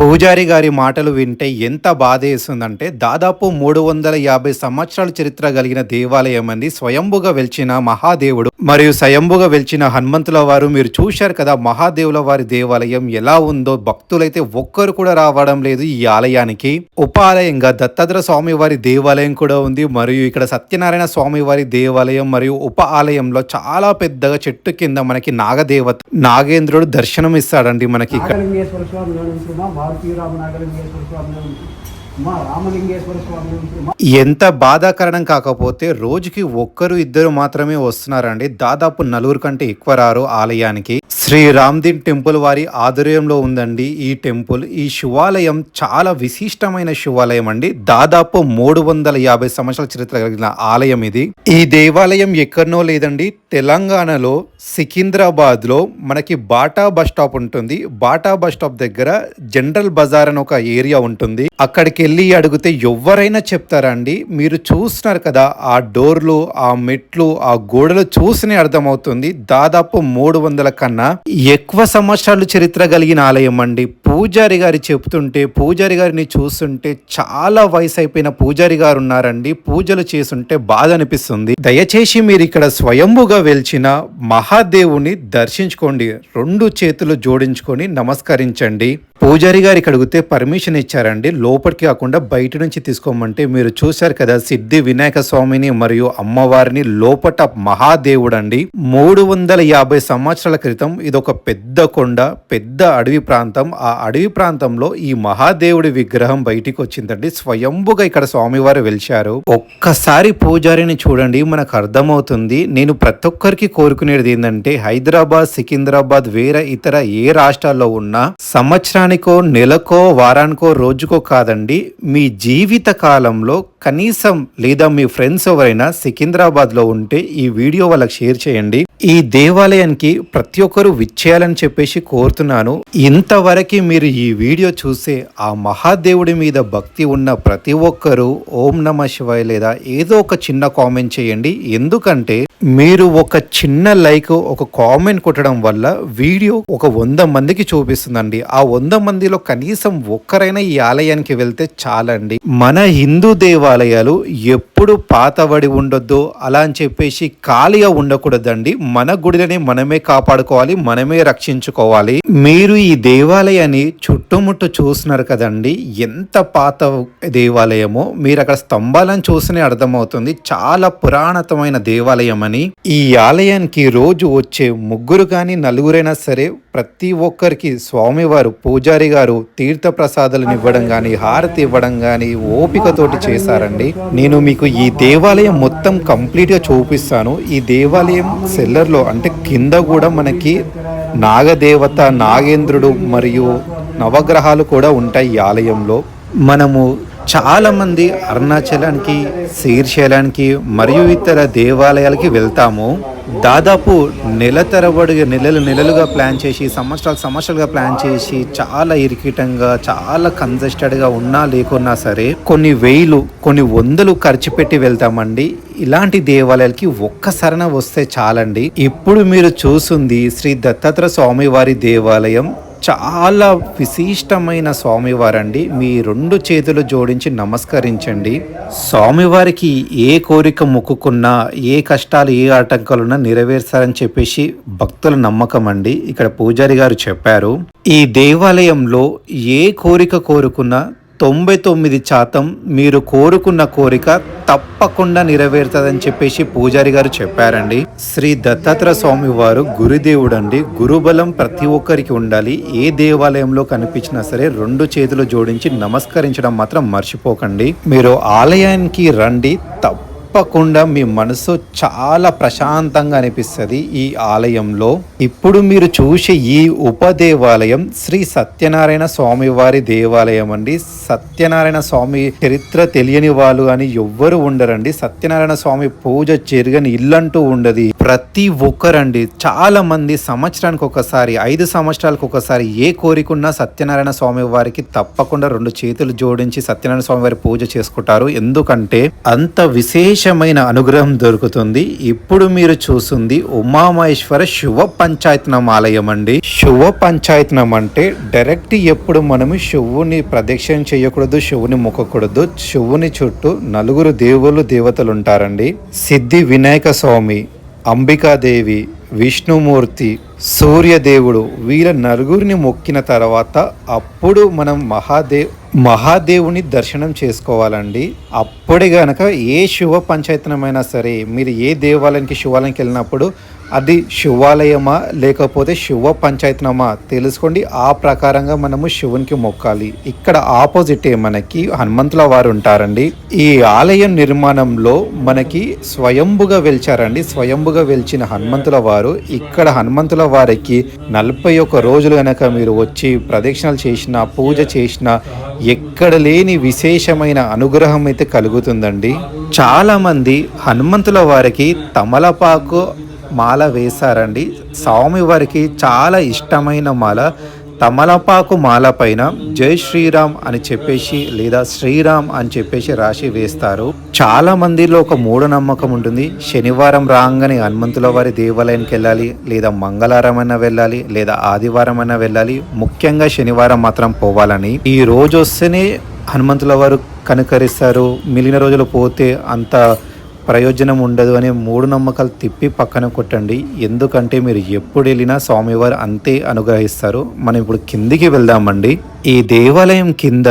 పూజారి గారి మాటలు వింటే ఎంత బాధ వేస్తుందంటే దాదాపు మూడు వందల యాభై సంవత్సరాల చరిత్ర కలిగిన దేవాలయం అండి. స్వయంభుగా వెలిచిన మహాదేవుడు. మరియు స్వయంభుగా వెలిచిన హనుమంతుల వారు మీరు చూశారు కదా మహాదేవుల వారి దేవాలయం ఎలా ఉందో. భక్తులైతే ఒక్కరు కూడా రావడం లేదు ఈ ఆలయానికి. ఉప ఆలయంగా దత్తాత్ర స్వామి వారి దేవాలయం కూడా ఉంది. మరియు ఇక్కడ సత్యనారాయణ స్వామి వారి దేవాలయం మరియు ఉప ఆలయంలో చాలా పెద్దగా చెట్టు కింద మనకి నాగదేవత నాగేంద్రుడు దర్శనం ఇస్తాడండి మనకి. రామలింగేశ్వర స్వామి ఉంటుమా భారతీయరామ నాగలింగేశ్వర స్వామి ఉంటుమా ఎంత బాధాకరణం కాకపోతే రోజుకి ఒక్కరు ఇద్దరు మాత్రమే వస్తున్నారండి. దాదాపు నలుగురు కంటే ఎక్కువ రారు ఆలయానికి. శ్రీ రామ్దీన్ టెంపుల్ వారి ఆధ్వర్యంలో ఉందండి. ఈ టెంపుల్ ఈ శివాలయం చాలా విశిష్టమైన శివాలయం అండి. దాదాపు మూడు వందల యాభై సంవత్సరాల చరిత్ర కలిగిన ఆలయం ఇది. ఈ దేవాలయం ఎక్కడనో లేదండి. తెలంగాణలో సికింద్రాబాద్లో మనకి బాటా బస్ స్టాప్ ఉంటుంది. బాటా బస్ స్టాప్ దగ్గర జనరల్ బజార్ అని ఒక ఏరియా ఉంటుంది. అక్కడికి వెళ్ళి అడిగితే ఎవరైనా చెప్తారండి మీరు చూస్తున్నారు కదా ఆ డోర్లు ఆ మెట్లు ఆ గోడలు చూసినే అర్థమవుతుంది. దాదాపు మూడు వందల కన్నా ఎక్కువ సంవత్సరాలు చరిత్ర కలిగిన ఆలయం అండి. పూజారి గారి చెప్తుంటే పూజారి గారిని చూస్తుంటే చాలా వయసు అయిపోయిన పూజారి గారు ఉన్నారండి. పూజలు చేస్తుంటే బాధ అనిపిస్తుంది. దయచేసి మీరు ఇక్కడ స్వయంభుగా వెలిచిన మహాదేవుని దర్శించుకోండి. రెండు చేతులు జోడించుకొని నమస్కరించండి. పూజారి గారికి అడిగితే పర్మిషన్ ఇచ్చారండి. లోపలికి కాకుండా బయట నుంచి తీసుకోమంటే మీరు చూశారు కదా సిద్ధి వినాయక స్వామిని మరియు అమ్మవారిని లోపట మహాదేవుడు అండి మూడు వందల యాభై సంవత్సరాల క్రితం ఇది ఒక పెద్ద కొండ పెద్ద అడవి ప్రాంతం. ఆ అడవి ప్రాంతంలో ఈ మహాదేవుడి విగ్రహం బయటికి వచ్చిందండి. స్వయంభుగా ఇక్కడ స్వామివారు వెలిచారు ఒక్కసారి పూజారిని చూడండి మనకు అర్థమవుతుంది. నేను ప్రతి ఒక్కరికి కోరుకునేది ఏంటంటే హైదరాబాద్ సికింద్రాబాద్ వేరే ఇతర ఏ రాష్ట్రాల్లో ఉన్నా సంవత్సరానికి నెలకో వారానికో రోజుకో కాదండి మీ జీవిత కాలంలో కనీసం లేదా మీ ఫ్రెండ్స్ ఎవరైనా సికింద్రాబాద్లో ఉంటే ఈ వీడియో వాళ్ళకి షేర్ చేయండి. ఈ దేవాలయానికి ప్రతి ఒక్కరు విచ్చేయాలని చెప్పేసి కోరుతున్నాను. ఇంతవరకు మీరు ఈ వీడియో చూసే ఆ మహాదేవుడి మీద భక్తి ఉన్న ప్రతి ఒక్కరూ ఓం నమ శివాయ లేదా ఏదో ఒక చిన్న కామెంట్ చేయండి. ఎందుకంటే మీరు ఒక చిన్న లైక్ ఒక కామెంట్ కొట్టడం వల్ల వీడియో ఒక వంద మందికి చూపిస్తుందండి. ఆ వంద మందిలో కనీసం ఒక్కరైనా ఈ ఆలయానికి వెళ్తే చాలండి. మన హిందూ దేవాలయాలు ఎప్పుడు పాతబడి ఉండొద్దు. అలా అని చెప్పేసి ఖాళీగా ఉండకూడదండి. మన గుడిలని మనమే కాపాడుకోవాలి మనమే రక్షించుకోవాలి. మీరు ఈ దేవాలయాన్ని చుట్టుముట్టు చూస్తున్నారు కదండి ఎంత పాత దేవాలయమో మీరు అక్కడ స్తంభాలను చూసినే అర్థమవుతుంది. చాలా పురాణతమైన దేవాలయం అని ఈ ఆలయానికి రోజు వచ్చే ముగ్గురు కానీ నలుగురైనా సరే ప్రతి ఒక్కరికి స్వామివారు పూజారి గారు తీర్థ ప్రసాదాలను ఇవ్వడం కానీ హారతి ఇవ్వడం కానీ ఓపికతోటి చేశారండి. నేను మీకు ఈ దేవాలయం మొత్తం కంప్లీట్గా చూపిస్తాను. ఈ దేవాలయం సెల్లర్లో అంటే కింద కూడా మనకి నాగదేవత నాగేంద్రుడు మరియు నవగ్రహాలు కూడా ఉంటాయి ఈ ఆలయంలో. మనము చాలామంది అరుణాచలానికి శ్రీశైలానికి మరియు ఇతర దేవాలయాలకి వెళ్తాము. దాదాపు నెల తరబడి నెలలు నెలలుగా ప్లాన్ చేసి సంవత్సరాలు సంవత్సరాలుగా ప్లాన్ చేసి చాలా ఇరికిటంగా చాలా కంజెస్టెడ్గా ఉన్నా లేకున్నా సరే కొన్ని వేలు కొన్ని వందలు ఖర్చు పెట్టి వెళ్తామండి. ఇలాంటి దేవాలయాలకి ఒక్కసారిన వస్తే చాలండి. ఇప్పుడు మీరు చూస్తుంది శ్రీ దత్తాత్ర స్వామివారి దేవాలయం. చాలా విశిష్టమైన స్వామివారండి. మీ రెండు చేతులు జోడించి నమస్కరించండి. స్వామివారికి ఏ కోరిక మొక్కుకున్నా ఏ కష్టాలు ఏ ఆటంకాలున్నా నెరవేర్చారని చెప్పేసి భక్తుల నమ్మకం అండి. ఇక్కడ పూజారి గారు చెప్పారు. ఈ దేవాలయంలో ఏ కోరిక కోరుకున్నా తొంభై తొమ్మిది శాతం మీరు కోరుకున్న కోరిక తప్పకుండా నెరవేరుతుందని చెప్పేసి పూజారి గారు చెప్పారండి. శ్రీ దత్తాత్ర స్వామి వారు గురుదేవుడు అండి గురుబలం ప్రతి ఒక్కరికి ఉండాలి. ఏ దేవాలయంలో కనిపించినా సరే రెండు చేతులు జోడించి నమస్కరించడం మాత్రం మర్చిపోకండి. మీరు ఆలయానికి రండి. తప్ప తప్పకుండా మీ మనసు చాలా ప్రశాంతంగా అనిపిస్తుంది ఈ ఆలయంలో. ఇప్పుడు మీరు చూసే ఈ ఉపదేవాలయం శ్రీ సత్యనారాయణ స్వామి వారి దేవాలయం అండి. సత్యనారాయణ స్వామి చరిత్ర తెలియని వాళ్ళు అని ఎవ్వరు ఉండరండి. సత్యనారాయణ స్వామి పూజ చెరగని ఇల్లంటూ ఉండదు. ప్రతి ఒక్కరండి చాలా మంది సంవత్సరానికి ఒకసారి ఐదు సంవత్సరాలకు ఒకసారి ఏ కోరికున్నా సత్యనారాయణ స్వామి వారికి తప్పకుండా రెండు చేతులు జోడించి సత్యనారాయణ స్వామి వారి పూజ చేసుకుంటారు. ఎందుకంటే అంత విశేష విశేషమైన అనుగ్రహం దొరుకుతుంది. ఇప్పుడు మీరు చూస్తుంది ఉమామహేశ్వర శివ పంచాయతనం ఆలయం అండి. శివ పంచాయతనం అంటే డైరెక్ట్ ఎప్పుడు మనము శివుని ప్రదక్షిణ చేయకూడదు శివుని మొక్కకూడదు. శివుని చుట్టూ నలుగురు దేవుళ్ళు దేవతలు ఉంటారండి. సిద్ధి వినాయక స్వామి అంబికాదేవి విష్ణుమూర్తి సూర్యదేవుడు వీళ్ళ నలుగురిని మొక్కిన తర్వాత అప్పుడు మనం మహాదేవ్ మహాదేవుని దర్శనం చేసుకోవాలండి. అప్పుడే గనక ఏ శివ పంచాయతనమైనా సరే మీరు ఏ దేవాలయానికి శివాలయానికి వెళ్ళినప్పుడు అది శివాలయమా? లేకపోతే శివ పంచాయతనమా? తెలుసుకోండి. ఆ ప్రకారంగా మనము శివునికి మొక్కాలి. ఇక్కడ ఆపోజిటే మనకి హనుమంతుల వారు ఉంటారండి. ఈ ఆలయం నిర్మాణంలో మనకి స్వయంభుగా వెలిచారండి. స్వయంభుగా వెలిచిన హనుమంతుల వారు. ఇక్కడ హనుమంతుల వారికి నలభై ఒక్క రోజులు గనక మీరు వచ్చి ప్రదక్షిణలు చేసిన పూజ చేసిన ఎక్కడ లేని విశేషమైన అనుగ్రహం అయితే కలుగుతుందండి. చాలామంది హనుమంతుల వారికి తమలపాకు మాల వేశారండి. స్వామి వారికి చాలా ఇష్టమైన మాల తమలపాకు మాల పైన జై శ్రీరామ్ అని చెప్పేసి లేదా శ్రీరామ్ అని చెప్పేసి రాసి వేస్తారు. చాలా మందిలో ఒక మూఢనమ్మకం ఉంటుంది. శనివారం రాగానే హనుమంతుల వారి దేవాలయానికి వెళ్ళాలి లేదా మంగళవారం అయినా వెళ్ళాలి లేదా ఆదివారం అయినా వెళ్ళాలి. ముఖ్యంగా శనివారం మాత్రం పోవాలని. ఈ రోజు వస్తేనే హనుమంతుల వారు కనుకరిస్తారు. మిగిలిన రోజులు పోతే అంత ప్రయోజనం ఉండదు అనే మూడు నమ్మకాలు తిప్పి పక్కన కొట్టండి. ఎందుకంటే మీరు ఎప్పుడు వెళ్ళినా స్వామివారు అంతే అనుగ్రహిస్తారు. మనం ఇప్పుడు కిందికి వెళ్దామండి. ఈ దేవాలయం కింద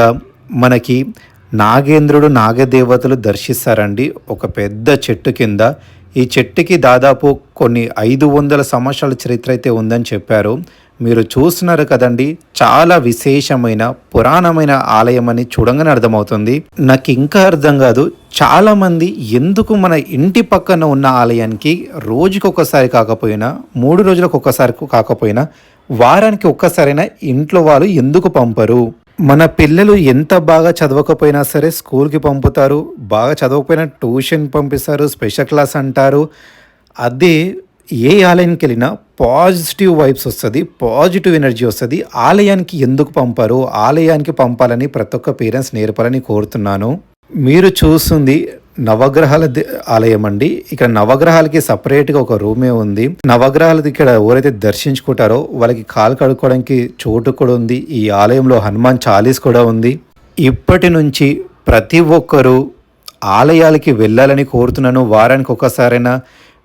మనకి నాగేంద్రుడు నాగదేవతలు దర్శిస్తారండి. ఒక పెద్ద చెట్టు కింద. ఈ చెట్టుకి దాదాపు కొన్ని ఐదు వందల సంవత్సరాల చరిత్ర అయితే ఉందని చెప్పారు. మీరు చూస్తున్నారు కదండి చాలా విశేషమైన పురాణమైన ఆలయం అని చూడంగానే అర్థమవుతుంది. నాకు ఇంకా అర్థం కాదు చాలామంది ఎందుకు మన ఇంటి పక్కన ఉన్న ఆలయానికి రోజుకి ఒక్కసారి కాకపోయినా మూడు రోజులకు ఒక్కసారి కాకపోయినా వారానికి ఒక్కసారైనా ఇంట్లో వాళ్ళు ఎందుకు పంపరు? మన పిల్లలు ఎంత బాగా చదవకపోయినా సరే స్కూల్కి పంపుతారు బాగా చదవకపోయినా ట్యూషన్ పంపిస్తారు స్పెషల్ క్లాస్ అంటారు. అదే ఏ ఆలయానికి వెళ్ళినా పాజిటివ్ వైబ్స్ వస్తుంది పాజిటివ్ ఎనర్జీ వస్తుంది. ఆలయానికి ఎందుకు పంపారు? ఆలయానికి పంపాలని ప్రతి ఒక్క పేరెంట్స్ నేర్పాలని కోరుతున్నాను. మీరు చూస్తుంది నవగ్రహాల ఆలయం అండి. ఇక్కడ నవగ్రహాలకి సపరేట్గా ఒక రూమే ఉంది. నవగ్రహాలు ఇక్కడ ఎవరైతే దర్శించుకుంటారో వాళ్ళకి కాలు కడుక్కోవడానికి చోటు కూడా ఉంది. ఈ ఆలయంలో హనుమాన్ చాలీస్ కూడా ఉంది. ఇప్పటి నుంచి ప్రతి ఒక్కరూ ఆలయాలకి వెళ్ళాలని కోరుతున్నాను. వారానికి ఒకసారైనా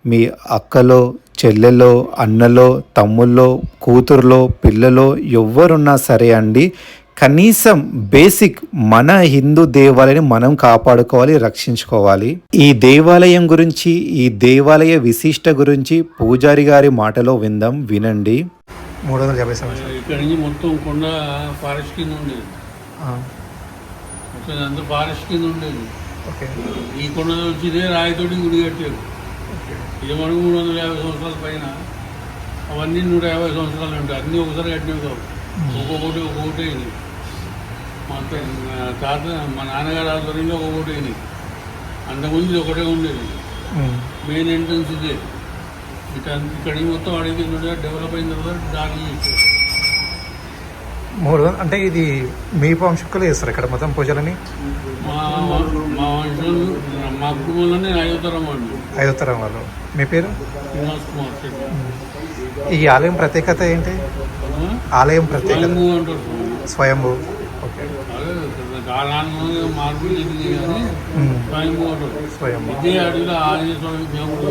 మీ అక్కలో చెల్లెల్లో అన్నలో తమ్ముల్లో కూతురులో పిల్లలో ఎవ్వరున్నా సరే అండి కనీసం బేసిక్ మన హిందూ దేవాలయాన్ని మనం కాపాడుకోవాలి రక్షించుకోవాలి. ఈ దేవాలయం గురించి ఈ దేవాలయ విశిష్ట గురించి పూజారి గారి మాటలో విందాం వినండి. మూడు వందల యాభై సంవత్సరాలు ఇక్కడ నుంచి మొత్తం కొండ ఫారెస్ట్ కింద ఉండేది. మొత్తం ఫారెస్ట్ కింద ఉండేది. ఓకే. ఈ కొండ వచ్చి ఇదే రాయితోటి గుడి కట్టారు. ఇది మనకు మూడు వందల యాభై సంవత్సరాల పైన. అవన్నీ నూట యాభై సంవత్సరాలు ఉంటాయి. అన్నీ ఒకసారి కట్టినవి కావు. ఒక్కొక్కటి ఒక్కొక్కటి అయింది. మా తాత మా నాన్నగారు ఆధ్వర్యంలో ఒక్కొక్కటి అయింది అంతకుముందు ఇది ఒకటే ఉండేది. మెయిన్ ఎంట్రన్స్ ఇదే. ఇక ఇక్కడ మొత్తం అడిగి డెవలప్ అయిన తర్వాత చేశారు మూడు అంటే ఇది మీ వంశకులు చేస్తారు ఇక్కడ మొత్తం పూజలని? మా మా వంశంలో మా కుటుంబంలోనే ఐదో తరం అండి ఐదో తరం వాళ్ళు. మీ పేరు? శ్రీనివాస్ కుమార్ ఈ ఆలయం ప్రత్యేకత ఏంటి? ఆలయం ప్రత్యేకత. స్వయంభూ. అదే కాలానుగుణంగా మార్పులు జరిగింది కానీ ఉమ్, స్వయంభూ అంటారు స్వయంభూ ఇదే అడవిలో ఆంజనేయ స్వామి దేవుడు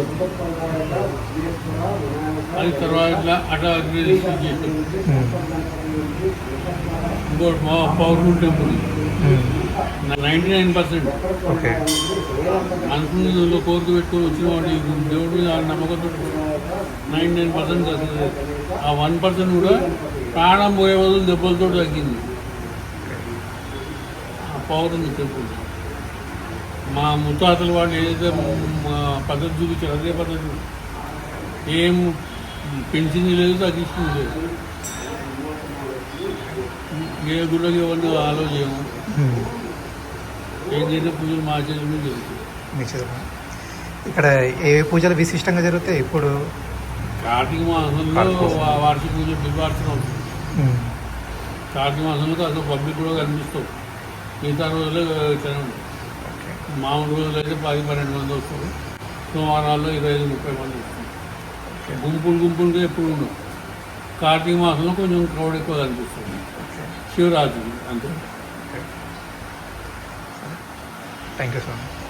అది తర్వాత అట్లా రిజిస్టర్ చేశారు ఇంకోటి మా powerful temple. Ninety nine percent. అనుకున్న కోరిక పెట్టుకొని వచ్చిన వాడు దేవుడి మీద ఆ నమ్మకంతో నైంటీ నైన్ పర్సెంట్ ఆ వన్ పర్సెంట్ కూడా ప్రాణం పోయే వదులు దెబ్బలతో తగ్గింది. ఉంది టెంపుల్ మా ముత్తాతలు వాళ్ళు ఏదైతే మా పద్ధతి చూపించారు అదే పద్ధతి. ఏం పెంచింది లేదు తగ్గించింది లేదు. ఏ గుళ్ళకి ఎవరిని ఉమ్, ఏం చేసిన పూజలు మా చేతుల జరుగుతాయి. ఇక్కడ ఏ పూజలు విశిష్టంగా జరుగుతాయి? ఇప్పుడు కార్తీక మాసంలో వార్షిక పూజ బిల్వార్చన కార్తీక మాసంలో అసలు పబ్లిక్ కూడా కనిపిస్తావు మిగతా రోజుల్లో ఇట్లా. మామూలు రోజులు అయితే పది పన్నెండు మంది వస్తారు. సోమవారాల్లో ఇరవై ఐదు ముప్పై మంది వస్తారు. గుంపులు గుంపులుగా ఎప్పుడు ఉండవు. కార్తీక మాసంలో కొంచెం క్రౌడ్ ఎక్కువ కనిపిస్తుంది. శివరాత్రి అంతే. Thank you sir